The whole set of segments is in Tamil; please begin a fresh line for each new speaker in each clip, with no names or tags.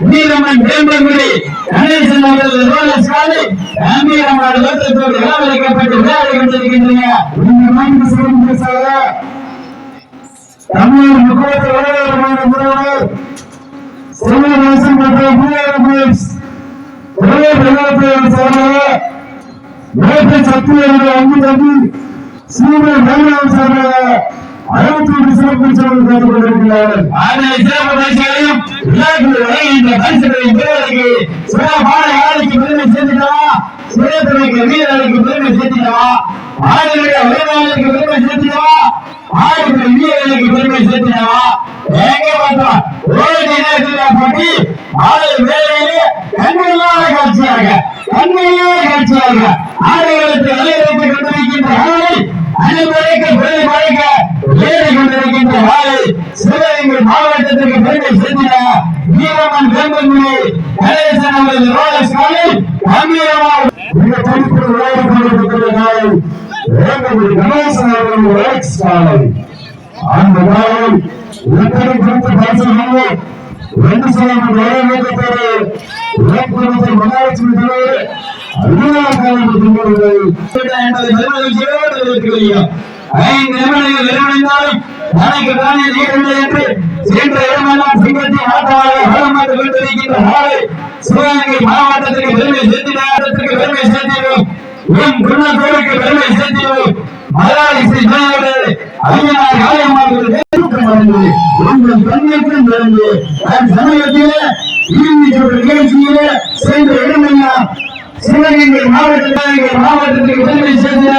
நீலமன் வேம்பங்குடி கணேசன் அவர்கள் ரோலர் சாலை. கம்பீரமான தோற்றத்தோடு விளையாடி கொண்டிருக்கின்றன தமிழ் மற்றும் தம்பி சார்பாக அறுபத்தி ஒன்று சிறப்பு சிறப்பு கேட்டுக் கொண்டிருக்கிறார்கள் அதனை சிறப்பு பரிசுகளையும் விழாக்கள் வழங்குகின்ற பரிசுகளையும் பெறுவதற்கு சிறப்பான யாருக்கு பெருமை சேர்த்துட்டவா சிறப்புரைக்கு வீரர்களுக்கு பெருமை சேர்த்துட்டவா ஆளுடைய உரிமையாளருக்கு பெருமை சேர்த்துட்டவா ஆளுடைய வீரர்களுக்கு பெருமை சேர்த்துட்டவா எங்க பார்த்தோம் ஓடி நேரத்தில் போட்டி ஆளு வேலையிலே கண்மையில்லாத காட்சியாக கண்மையில்லாத காட்சியாக ஆடுகளுக்கு அலைவரைத்து கொண்டிருக்கின்ற ஆளை அனைவருக்கு பெருமை படைக்க ஏறி கொண்டிருக்கின்ற ஆளை சிவகங்கை மாவட்டத்திற்கு பெருமை சேர்த்திட வீரமன் வேம்பன்மொழி கணேசன் அவரது ரோலக்ஸ் காலை கம்பீரமாக இந்த தொகுப்பு விளையாடி கொண்டிருக்கிற நாளை வேம்பன்மொழி கணேசன் அவரது ரோலக்ஸ் காலை அந்த நாளை எத்தனை குறித்து பரிசு ரெண்டு சதவீதம் வேலை நோக்கத்தோடு மகாலட்சுமி தலைவர் அலுவலகம் என்பதை பெருமகிழ்ச்சியோடு இருக்கிறீர்கள் ஐந்து நிமிடங்கள் தானே நீரில்லை என்று சென்ற இடமெல்லாம் சிங்கத்தை ஆட்டமாக வளமாட்டு கொண்டிருக்கின்ற நாளை சிவகங்கை மாவட்டத்திற்கு பெருமை சேர்த்தினாரத்திற்கு பெருமை சேர்த்திடும் என் குணத்தோருக்கு பெருமை சேர்த்திடும் மலையாளி ஸ்ரீ ஜெயவர்கள் ஐயனார் காளியம்மாள் உங்கள் கண்ணியத்திலும் பிறந்து தன் சமயத்திலே நிகழ்ச்சியிலே சென்ற இடமெல்லாம் சிவகங்கை மாவட்டத்தில் மாவட்டத்துக்கு பெருமை சேர்ந்த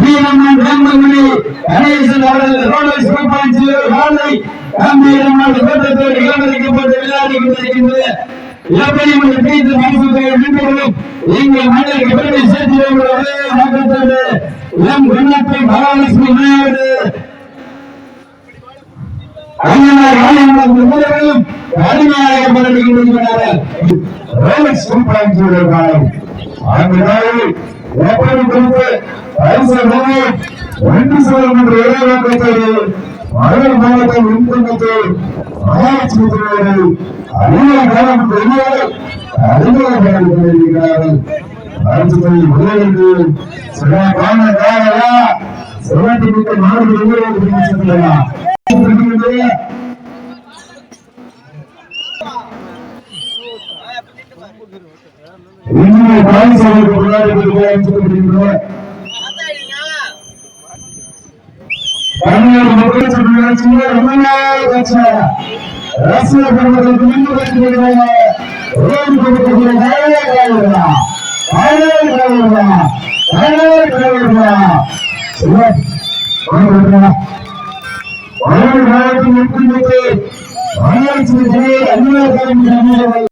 வீரம்மன் வேம்பங்குடி கணேசன் அவர்கள் ரோலர் சிவப்பாஞ்சி காலை கம்பீரமான இளமதிக்கப்பட்டு விளையாடி கொண்டிருக்கின்றது எப்படி உங்கள் பிடித்த எங்கள் மன்னருக்கு பெருமை சேர்த்து ஒரே நோக்கத்தோடு இளம் விண்ணப்பை மகாலட்சுமி விநாயகர் ஐயனார் ஆலயங்களும் முதல்வர்களும் அருமையாக பரப்பிக்கொண்டிருக்கிறார்கள் ரோலக்ஸ் சூப்பராட்சியுடைய அந்த நாளில் எப்படி கொடுத்து அரசு ஒன்று என்ற நோக்கத்தோடு மதுரை மாவட்டம் உள்புறத்தோடு மகாலட்சுமி திருவாரூர் அருமையாக காலம் பெரியவர்கள் அருமையாக கொண்டிருக்கிறார்கள். அரசு துறை முதலிற்கு சிறப்பான காரணா சிவத்தி மிக்க மாவட்ட நிர்வாகத்திற்கு செல்லலாம் இன்னும் பாலிசலுக்கு முன்னாடி சொல்லுகின்றோம் மக்கள் சொல்லுங்க ரொம்ப நாள் கட்சி ரசிகர் பெருமக்களுக்கு முன்பு கட்சிகளுக்காக ரோடு கொடுக்கக்கூடிய நிறைய காரணங்களா பதினேழு காரணங்களா பதினேழு காரணங்களா காலத்தில்